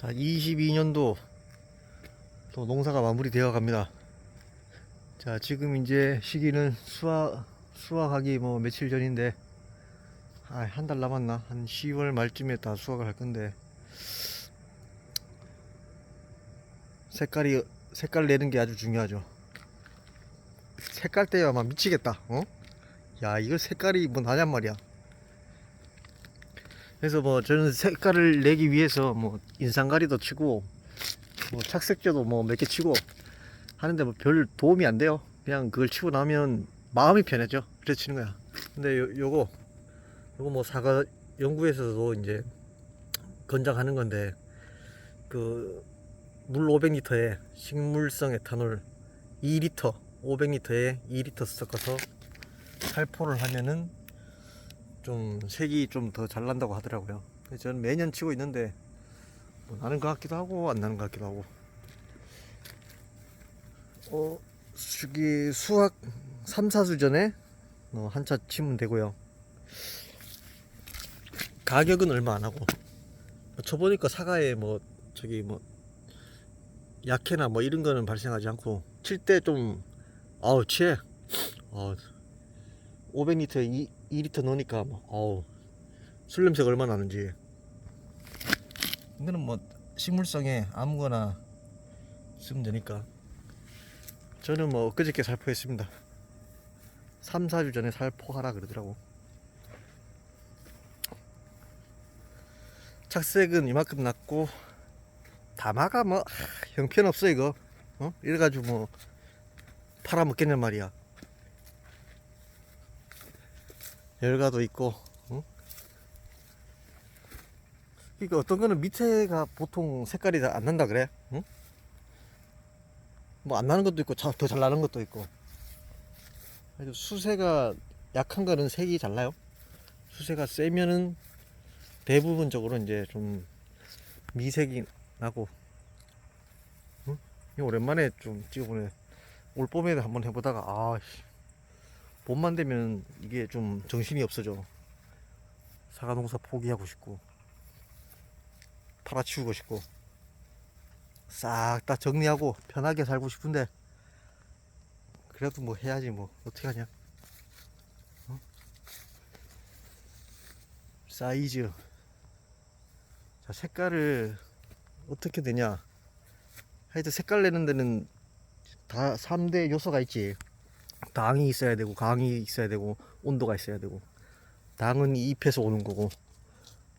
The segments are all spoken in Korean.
자, 22년도 또 농사가 마무리되어 갑니다. 자, 지금 이제 시기는 수확, 수확하기 뭐 며칠 전인데, 아, 한 달 남았나? 한 10월 말쯤에 다 수확을 할 건데, 색깔이, 색깔 내는 게 아주 중요하죠. 색깔 때야 막 미치겠다, 어? 야, 이거 색깔이 뭐 나냔 말이야. 그래서 뭐 저는 색깔을 내기 위해서 뭐 인상가리도 치고 뭐 착색제도 뭐 몇 개 치고 하는데 뭐 별 도움이 안 돼요. 그냥 그걸 치고 나면 마음이 편해져. 그래서 치는 거야. 근데 요, 요거 요거 뭐 사과 연구에서도 이제 권장하는 건데 그 물 500리터에 식물성 에탄올 2리터 500리터에 2리터 섞어서 살포를 하면은 좀 색이 좀 더 잘 난다고 하더라고요. 그래서 저는 매년 치고 있는데 뭐 나는 것 같기도 하고 안 나는 것 같기도 하고. 어, 저기 수학 3, 4주 전에 어, 한차 치면 되고요. 가격은 얼마 안 하고. 쳐보니까 사과에 뭐 저기 뭐 약해나 뭐 이런 거는 발생하지 않고 칠 때 좀 아우 취해. 어, 500리터에 2, 2리터 넣으니까 뭐, 어우 술 냄새가 얼마나 나는지. 이거는 뭐 식물성에 아무거나 쓰면 되니까. 저는 뭐 엊그저께 살포했습니다. 3, 4주 전에 살포하라 그러더라고. 착색은 이만큼 났고 다마가 뭐 하, 형편없어 이거. 어? 이래가지고 뭐 팔아먹겠냔 말이야 열가도 있고 응? 그러니까 어떤 거는 밑에가 보통 색깔이 잘안 난다 그래 응? 뭐안 나는 것도 있고 더 잘 나는 것도 있고 수세가 약한 거는 색이 잘 나요 수세가 세면은 대부분적으로 이제 좀 미색이 나고 응? 오랜만에 좀 찍어보네 올 봄에 한번 해보다가 아씨 봄만 되면 이게 좀 정신이 없어져. 사과 농사 포기하고 싶고, 팔아치우고 싶고, 싹 다 정리하고 편하게 살고 싶은데, 그래도 뭐 해야지 뭐, 어떻게 하냐. 어? 사이즈. 자, 색깔을 어떻게 되냐. 하여튼 색깔 내는 데는 다 3대 요소가 있지. 당이 있어야 되고 강이 있어야 되고 온도가 있어야 되고. 당은 잎에서 오는 거고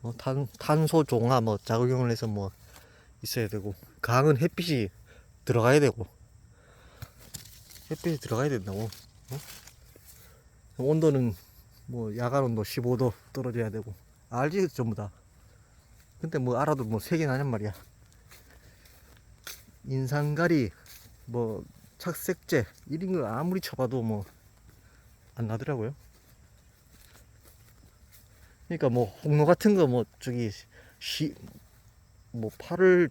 뭐 탄, 탄소 종화 뭐 작용을 해서 뭐 있어야 되고 강은 햇빛이 들어가야 되고 햇빛이 들어가야 된다고 어? 온도는 뭐 야간 온도 15도 떨어져야 되고 알지 전부 다. 근데 뭐 알아도 뭐 색이 나냔 말이야. 인상가리 뭐 착색제 이런 거 아무리 쳐봐도 뭐 안 나더라고요. 그러니까 뭐 홍로 같은 거 뭐 저기 시 뭐 팔을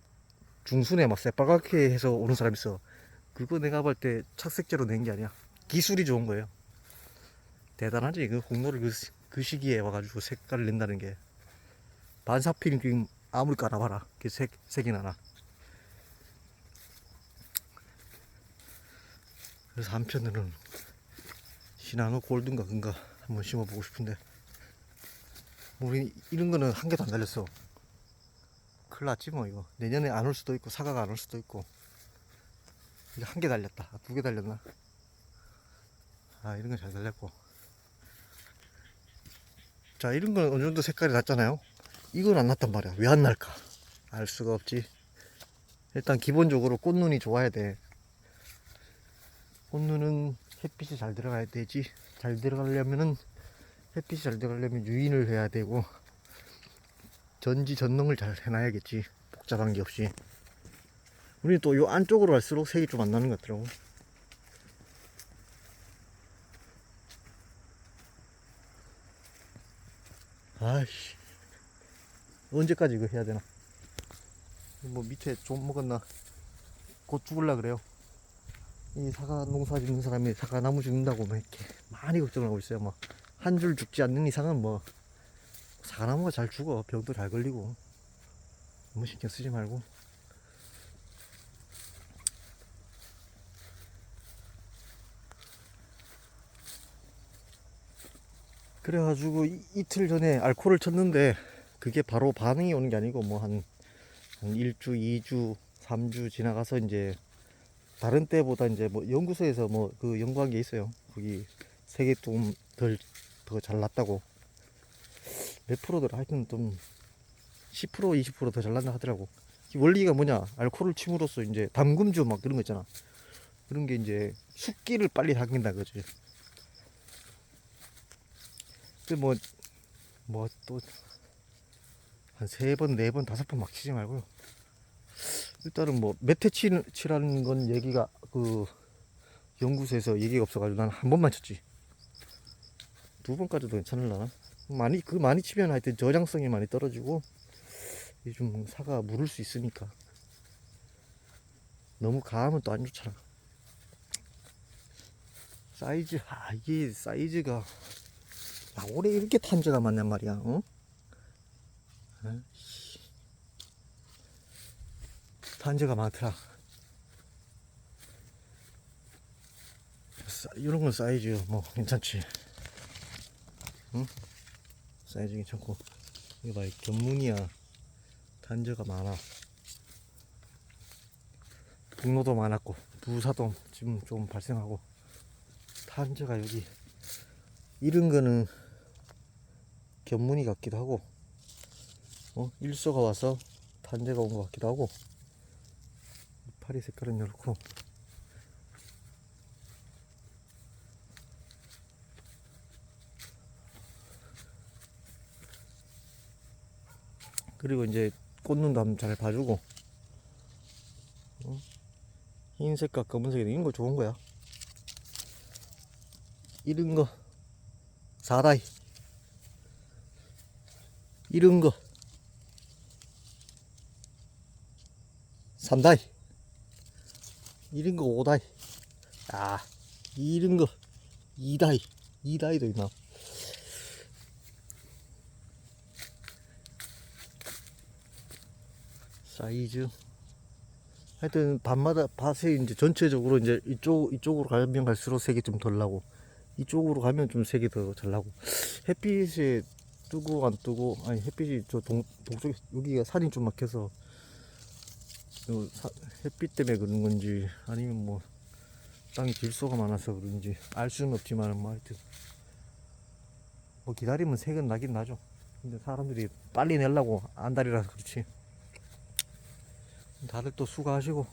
중순에 막 새빨갛게 해서 오는 사람 있어. 그거 내가 볼 때 착색제로 낸 게 아니야. 기술이 좋은 거예요. 대단하지. 그 홍로를 그, 시- 그 시기에 와가지고 색깔을 낸다는 게 반사필 아무리 깔아봐라. 그 색, 색이 나나. 그래서 한편으로는 시나노 골든가 근가 한번 심어보고 싶은데 뭐 우리 이런 거는 한 개도 안 달렸어. 큰일 났지 뭐 이거. 내년에 안 올 수도 있고 사과가 안 올 수도 있고. 이게 한 개 달렸다. 두개 달렸나? 아 이런 건 잘 달렸고. 자 이런 건 어느 정도 색깔이 났잖아요. 이건 안 났단 말이야. 왜 안 날까? 알 수가 없지. 일단 기본적으로 꽃눈이 좋아야 돼 꽃눈은 햇빛이 잘 들어가야 되지. 잘 들어가려면은 햇빛이 잘 들어가려면 유인을 해야 되고 전지 전능을 잘 해놔야겠지. 복잡한 게 없이. 우리는 또요 안쪽으로 갈수록 색이 좀 안 나는 것 같더라고. 아이씨. 언제까지 이거 해야 되나? 뭐 밑에 좀 먹었나? 곧 죽을라 그래요. 이 사과 농사 짓는 사람이 사과 나무 죽는다고 막 이렇게 많이 걱정을 하고 있어요. 뭐한줄 죽지 않는 이상은 뭐 사과 나무가 잘 죽어. 병도 잘 걸리고. 너무 신경 쓰지 말고. 그래가지고 이, 이틀 전에 알코올을 쳤는데 그게 바로 반응이 오는 게 아니고 뭐 한 한 1주, 2주, 3주 지나가서 이제 다른 때보다 이제 뭐 연구소에서 뭐 그 연구한 게 있어요. 거기 색이 좀 덜 더 잘 났다고 몇 프로더라 하여튼 좀 10% 20%더 잘 난다 하더라고. 이 원리가 뭐냐? 알코올을 침으로써 이제 담금주 막 그런 거 있잖아. 그런 게 이제 숙기를 빨리 당긴다 그지. 그뭐 뭐 또 한 세 번, 네 번, 다섯 번막 치지 말고요. 일단은 뭐몇회 치라는 건 얘기가 그 연구소에서 얘기가 없어가지고 난 한 번만 쳤지. 두 번까지도 괜찮을라나? 많이 그 많이 치면 하여튼 저장성이 많이 떨어지고 좀 사가 물을 수 있으니까 너무 가하면 또 안 좋잖아. 사이즈 아 이게 사이즈가 아 올해 이렇게 탄저가 많냔 말이야. 어? 아이씨. 탄저가 많더라. 사- 이런 건 사이즈 뭐 괜찮지. 응? 사이즈 괜찮고 이거 봐, 이 견문이야. 단저가 많아. 분노도 많았고 부사도 지금 좀 발생하고 탄저가 여기 이런 거는 견문이 같기도 하고 어 일소가 와서 탄저가 온 것 같기도 하고 파리 색깔은 이렇고. 그리고 이제 꽂는도 한번 잘 봐주고. 어? 흰색과 검은색 이런 거 좋은 거야. 이런 거. 사다이. 이런 거. 삼다이 이런 거 오다이. 아 이런 거 이다이. 이다이도 있나? 사이즈. 하여튼 밤마다 밭에 이제 전체적으로 이제 이쪽 이쪽으로 가면 갈수록 색이 좀 덜 나고 이쪽으로 가면 좀 색이 더잘 나고. 햇빛이 뜨고 안 뜨고 아니 햇빛이 저 동, 동쪽에 여기가 산이 좀 막혀서 햇빛 때문에 그런 건지 아니면 뭐 땅에 질소가 많아서 그런지 알 수는 없지만 뭐 하여튼 뭐 기다리면 색은 나긴 나죠. 근데 사람들이 빨리 내려고 안달이라서 그렇지. 다들 또 수고하시고